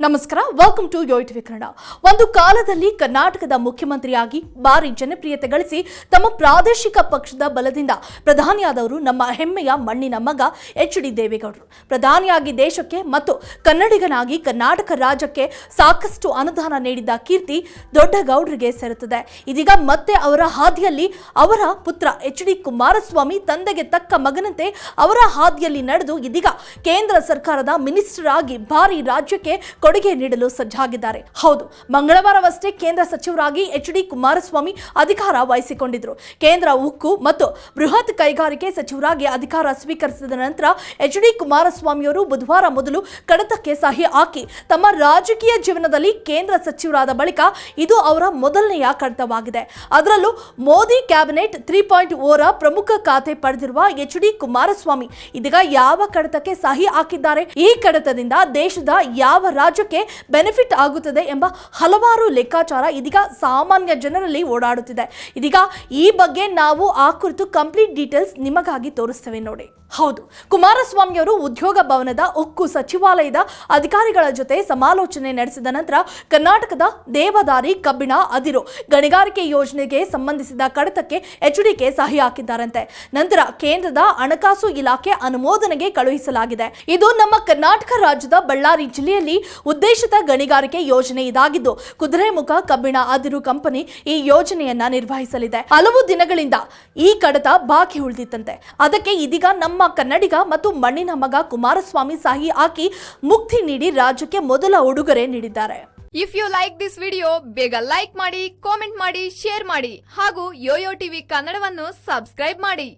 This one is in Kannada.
ನಮಸ್ಕಾರ welcome to Yo V Kannada ಒಂದು ಕಾಲದಲ್ಲಿ ಕರ್ನಾಟಕದ ಮುಖ್ಯಮಂತ್ರಿಯಾಗಿ ಭಾರಿ ಜನಪ್ರಿಯತೆ ಗಳಿಸಿ ತಮ್ಮ ಪ್ರಾದೇಶಿಕ ಪಕ್ಷದ ಬಲದಿಂದ ಪ್ರಧಾನಿಯಾದವರು ನಮ್ಮ ಹೆಮ್ಮೆಯ ಮಣ್ಣಿನ ಮಗ ಎಚ್ ಡಿ ದೇವೇಗೌಡರು. ಪ್ರಧಾನಿಯಾಗಿ ದೇಶಕ್ಕೆ ಮತ್ತು ಕನ್ನಡಿಗನಾಗಿ ಕರ್ನಾಟಕ ರಾಜ್ಯಕ್ಕೆ ಸಾಕಷ್ಟು ಅನುದಾನ ನೀಡಿದ್ದ ಕೀರ್ತಿ ದೊಡ್ಡಗೌಡರಿಗೆ ಸೇರುತ್ತದೆ. ಇದೀಗ ಮತ್ತೆ ಅವರ ಹಾದಿಯಲ್ಲಿ ಅವರ ಪುತ್ರ ಎಚ್ ಡಿ ಕುಮಾರಸ್ವಾಮಿ ತಂದೆಗೆ ತಕ್ಕ ಮಗನಂತೆ ಅವರ ಹಾದಿಯಲ್ಲಿ ನಡೆದು ಇದೀಗ ಕೇಂದ್ರ ಸರ್ಕಾರದ ಮಿನಿಸ್ಟರ್ ಆಗಿ ಭಾರಿ ರಾಜ್ಯಕ್ಕೆ ಕೊಡುಗೆ ನೀಡಲು ಸಜ್ಜಾಗಿದ್ದಾರೆ. ಹೌದು, ಮಂಗಳವಾರವಷ್ಟೇ ಕೇಂದ್ರ ಸಚಿವರಾಗಿ ಎಚ್ ಡಿ ಕುಮಾರಸ್ವಾಮಿ ಅಧಿಕಾರ ವಹಿಸಿಕೊಂಡಿದ್ರು ಕೇಂದ್ರ ಉಕ್ಕು ಮತ್ತು ಬೃಹತ್ ಕೈಗಾರಿಕೆ ಸಚಿವರಾಗಿ ಅಧಿಕಾರ ಸ್ವೀಕರಿಸಿದ ನಂತರ ಎಚ್ ಡಿ ಕುಮಾರಸ್ವಾಮಿಯವರು ಬುಧವಾರ ಮೊದಲು ಕಡತಕ್ಕೆ ಸಹಿ ಹಾಕಿ, ತಮ್ಮ ರಾಜಕೀಯ ಜೀವನದಲ್ಲಿ ಕೇಂದ್ರ ಸಚಿವರಾದ ಬಳಿಕ ಇದು ಅವರ ಮೊದಲನೆಯ ಕಡತವಾಗಿದೆ. ಅದರಲ್ಲೂ ಮೋದಿ ಕ್ಯಾಬಿನೆಟ್ ತ್ರೀ ಪಾಯಿಂಟ್ ಓರ ಪ್ರಮುಖ ಖಾತೆ ಪಡೆದಿರುವ ಎಚ್ ಡಿ ಕುಮಾರಸ್ವಾಮಿ ಇದೀಗ ಯಾವ ಕಡತಕ್ಕೆ ಸಹಿ ಹಾಕಿದ್ದಾರೆ? ಈ ಕಡತದಿಂದ ದೇಶದ ಯಾವ ರಾಜ್ಯಕ್ಕೆ ಬೆನಿಫಿಟ್ ಆಗುತ್ತದೆ ಎಂಬ ಹಲವಾರು ಲೆಕ್ಕಾಚಾರ ಇದೀಗ ಸಾಮಾನ್ಯ ಜನರಲ್ಲಿ ಓಡಾಡುತ್ತಿದೆ. ಇದೀಗ ಈ ಬಗ್ಗೆ ನಾವು ಆ ಕುರಿತು ಕಂಪ್ಲೀಟ್ ಡೀಟೇಲ್ಸ್ ನಿಮಗಾಗಿ ತೋರಿಸ್ತೇವೆ ನೋಡಿ. ಹೌದು ಕುಮಾರಸ್ವಾಮಿ ಅವರು ಉದ್ಯೋಗ ಭವನದ ಉಕ್ಕು ಸಚಿವಾಲಯದ ಅಧಿಕಾರಿಗಳ ಜೊತೆ ಸಮಾಲೋಚನೆ ನಡೆಸಿದ ನಂತರ ಕರ್ನಾಟಕದ ದೇವದಾರಿ ಕಬ್ಬಿಣ ಅದಿರು ಗಣಿಗಾರಿಕೆ ಯೋಜನೆಗೆ ಸಂಬಂಧಿಸಿದ ಕಡತಕ್ಕೆ ಎಚ್ಡಿಕೆ ಸಹಿ ಹಾಕಿದ್ದಾರಂತೆ. ನಂತರ ಕೇಂದ್ರದ ಹಣಕಾಸು ಇಲಾಖೆ ಅನುಮೋದನೆಗೆ ಕಳುಹಿಸಲಾಗಿದೆ. ಇದು ನಮ್ಮ ಕರ್ನಾಟಕ ರಾಜ್ಯದ ಬಳ್ಳಾರಿ ಜಿಲ್ಲೆಯಲ್ಲಿ ಉದ್ದೇಶಿತ ಗಣಿಗಾರಿಕೆ ಯೋಜನೆ ಇದಾಗಿದ್ದು ಕುದುರೆಮುಖ ಕಬ್ಬಿಣ ಅದಿರು ಕಂಪನಿ ಈ ಯೋಜನೆಯನ್ನ ನಿರ್ವಹಿಸಲಿದೆ. ಹಲವು ದಿನಗಳಿಂದ ಈ ಕಡತ ಬಾಕಿ ಉಳಿದಿತ್ತಂತೆ. ಅದಕ್ಕೆ ಇದೀಗ ನಮ್ಮ ಕನ್ನಡಿಗ ಮತ್ತು ಮಣ್ಣಿನ ಮಗ ಕುಮಾರಸ್ವಾಮಿ ಸಾಹಿ ಹಾಕಿ ಮುಕ್ತಿ ನೀಡಿ ರಾಜ್ಯಕ್ಕೆ ಮೊದಲ ಉಡುಗೊರೆ ನೀಡಿದ್ದಾರೆ. If you like this video ಬೇಗ ಲೈಕ್ ಮಾಡಿ ಕಾಮೆಂಟ್ ಮಾಡಿ ಶೇರ್ ಮಾಡಿ ಹಾಗೂ ಯೋಯೋ ಟಿವಿ ಕನ್ನಡವನ್ನು ಸಬ್ಸ್ಕ್ರೈಬ್ ಮಾಡಿ.